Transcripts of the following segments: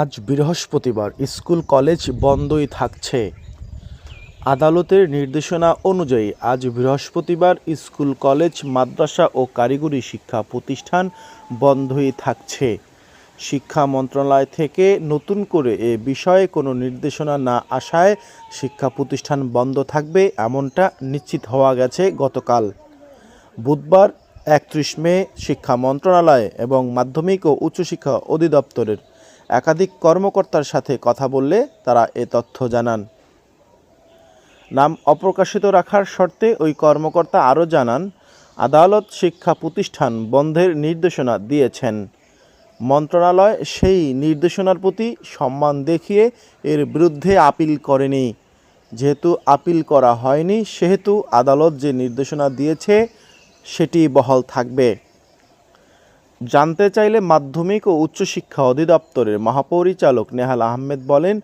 আজ বৃহস্পতিবার school college বন্ধই থাকছে। আদালতের নির্দেশনা অনুযায়ী আজ বৃহস্পতিবার স্কুল কলেজ, মাদ্রাসা ও কারিগরি শিক্ষা প্রতিষ্ঠান বন্ধই থাকছে। শিক্ষা মন্ত্রণালয় থেকে নতুন করে এ বিষয়ে কোনো নির্দেশনা না আসায় শিক্ষা প্রতিষ্ঠান বন্ধ থাকবে এমনটা নিশ্চিত হওয়া গেছে গতকাল। বুধবার একত্রিশ মে শিক্ষা মন্ত্রণালয় এবং মাধ্যমিক ও উচ্চশিক্ষা অধিদপ্তরের একাধিক কর্মকর্তার সাথে কথা বললে তারা এ তথ্য জানান। নাম অপ্রকাশিত রাখার শর্তে ওই কর্মকর্তা আরও জানান, আদালত শিক্ষা প্রতিষ্ঠান বন্ধের নির্দেশনা দিয়েছেন। মন্ত্রণালয় সেই নির্দেশনার প্রতি সম্মান দেখিয়ে এর বিরুদ্ধে আপিল করেনি। যেহেতু আপিল করা হয়নি, সেহেতু আদালত যে নির্দেশনা দিয়েছে, সেটি বহাল থাকবে। জানতে চাইলে মাধ্যমিক ও উচ্চশিক্ষা অধিদপ্তরের মহাপরিচালক নেহাল আহমেদ বলেন,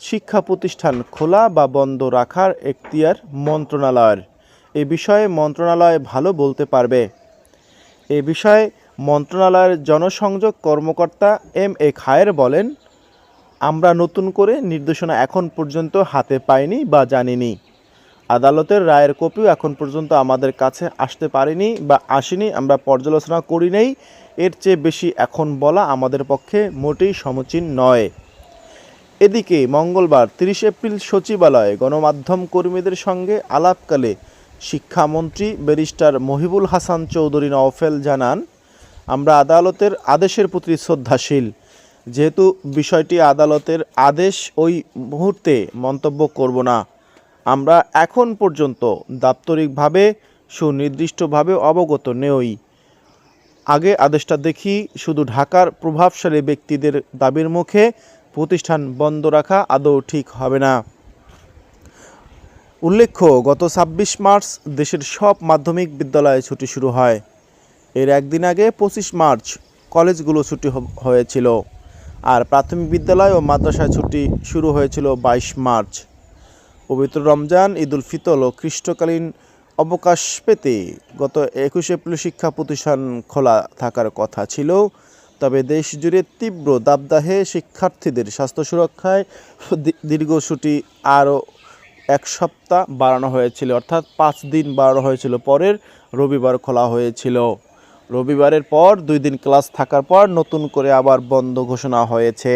শিক্ষা প্রতিষ্ঠান খোলা বা বন্ধ রাখার এখতিয়ার মন্ত্রণালয়ের। এ বিষয়ে মন্ত্রণালয় ভালো বলতে পারবে। এ বিষয়ে মন্ত্রণালয়ের জনসংযোগ কর্মকর্তা এম এ খায়ের বলেন, আমরা নতুন করে নির্দেশনা এখন পর্যন্ত হাতে পাইনি বা জানিনি। আদালতের রায়ের কপিও এখন পর্যন্ত আমাদের কাছে আসতে পারেনি বা আসেনি, আমরা পর্যালোচনা করি নেই। এর চেয়ে বেশি এখন বলা আমাদের পক্ষে মোটেই সমীচীন নয়। এদিকে মঙ্গলবার তিরিশ এপ্রিল সচিবালয়ে গণমাধ্যম কর্মীদের সঙ্গে আলাপকালে শিক্ষামন্ত্রী ব্যারিস্টার মহিবুল হাসান চৌধুরী নওফেল জানান, আমরা আদালতের আদেশের প্রতি শ্রদ্ধাশীল। যেহেতু বিষয়টি আদালতের আদেশ, ওই মুহূর্তে মন্তব্য করব না। আমরা এখন পর্যন্ত দাপ্তরিকভাবে, সুনির্দিষ্টভাবে অবগত নেই। আগে আদেশটা দেখি, শুধু ঢাকার প্রভাবশালী ব্যক্তিদের দাবির মুখে প্রতিষ্ঠান বন্ধ রাখা আদৌ ঠিক হবে না। উল্লেখ্য, গত ছাব্বিশ মার্চ দেশের সব মাধ্যমিক বিদ্যালয়ে ছুটি শুরু হয়। এর একদিন আগে পঁচিশ মার্চ কলেজগুলো ছুটি হয়েছিল। আর প্রাথমিক বিদ্যালয় ও মাদ্রাসায় ছুটি শুরু হয়েছিল বাইশ মার্চ। পবিত্র রমজান, ঈদুল ফিতর ও খ্রিস্টকালীন অবকাশ পেতে গত একুশে এপ্রিল শিক্ষা প্রতিষ্ঠান খোলা থাকার কথা ছিল। তবে দেশ জুড়ে তীব্র দাবদাহে শিক্ষার্থীদের স্বাস্থ্য সুরক্ষায় দীর্ঘ আরও এক সপ্তাহ বাড়ানো হয়েছিল, অর্থাৎ পাঁচ দিন বাড়ানো হয়েছিল। পরের রবিবার খোলা হয়েছিল। রবিবারের পর দুই দিন ক্লাস থাকার পর নতুন করে আবার বন্ধ ঘোষণা হয়েছে।